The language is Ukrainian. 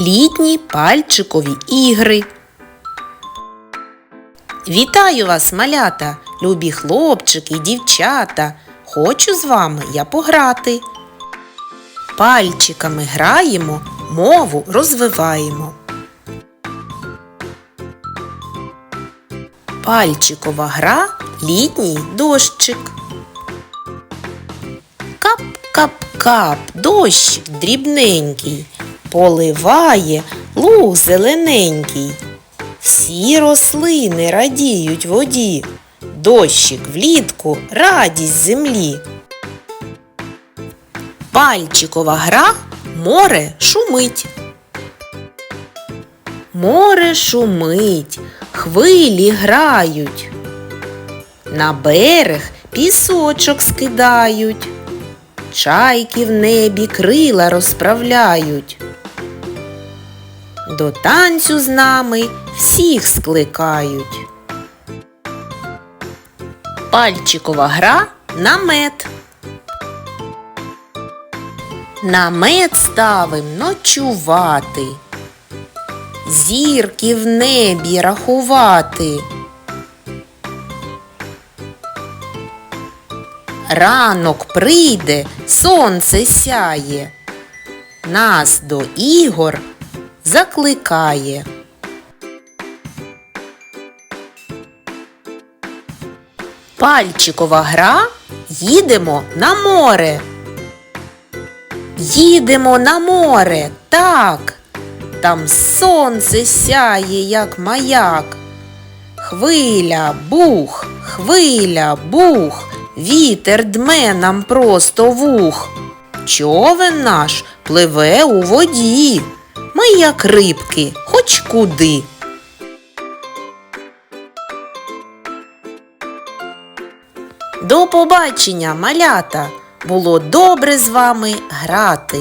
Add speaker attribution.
Speaker 1: Літні пальчикові ігри. Вітаю вас, малята, любі хлопчики, і дівчата. Хочу з вами я пограти. Пальчиками граємо, мову розвиваємо. Пальчикова гра літній дощик. Кап-кап-кап, дощик дрібненький, поливає луг зелененький. Всі рослини радіють воді, дощик влітку радість землі. Пальчикова гра море шумить. Море шумить, хвилі грають. На берег пісочок скидають. Чайки в небі крила розправляють. До танцю з нами всіх скликають. Пальчикова гра намет. Намет ставим ночувати. Зірки в небі рахувати. Ранок прийде, сонце сяє, нас до ігор закликає. Пальчикова гра їдемо на море. Їдемо на море, так. Там сонце сяє, як маяк. Хвиля, бух, хвиля, бух, вітер дме нам просто вух. Човен наш пливе у воді. Ми, як рибки, хоч куди. До побачення, малята! Було добре з вами грати.